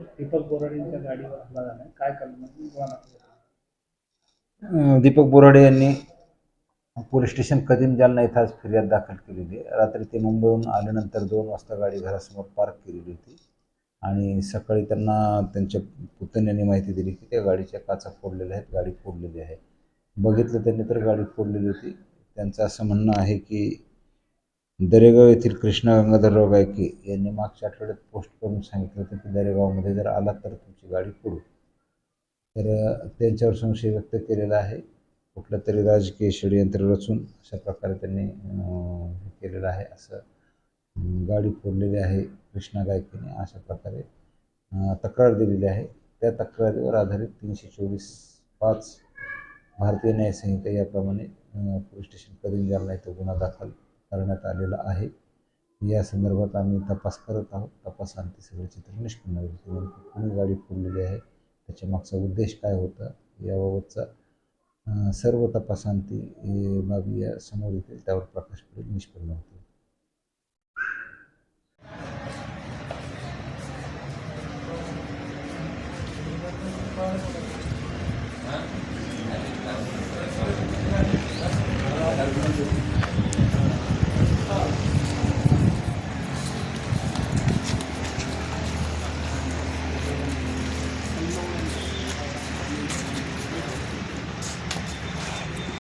दीपक बोराडेंच्या गाडीवर हल्ला झाला काय कलम म्हणजे दीपक बोराडे यांनी पोलीस स्टेशन कदीम जालना इथं आज फिर्याद दाखल केलेली आहे. रात्री ते मुंबईहून आल्यानंतर दोन वाजता गाडी घरासमोर पार्क केलेली होती. आणि सकाळी त्यांना त्यांच्या पुतण्यांनी माहिती दिली की त्या गाडीच्या काचा फोडलेल्या आहेत गाडी फोडलेली आहे. बघितलं त्यांनी तर गाडी फोडलेली होती. त्यांचं असं म्हणणं आहे की दरेगाव येथील कृष्णा गंगाधरराव गायके यांनी मागच्या आठवड्यात पोस्ट करून सांगितलं होतं की दरेगावमध्ये जर आलात तर तुमची गाडी फोडू तर त्यांच्यावर संशय व्यक्त केलेला आहे. कुठलं तरी राजकीय षडयंत्र रचून अशा प्रकारे त्यांनी हे केलेलं आहे. असं गाडी फोडलेली आहे कृष्णा गायकेने. अशा प्रकारे तक्रार दिलेली आहे. त्या तक्रारीवर आधारित तीनशे चोवीस पाच भारतीय न्यायसंहिता याप्रमाणे पोलीस स्टेशन कधी जालना इथं गुन्हा दाखल करण्यात आलेला आहे. या संदर्भात आम्ही तपास करत आहोत. तपासांती सगळे चित्र निष्पन्न होईल. कोणी गाडी फोडलेली आहे त्याच्या मागचा उद्देश काय होता याबाबतचा सर्व तपासांती बाबी या समोर येतील त्यावर प्रकाश पडेल निष्पन्न होतील. Thank you.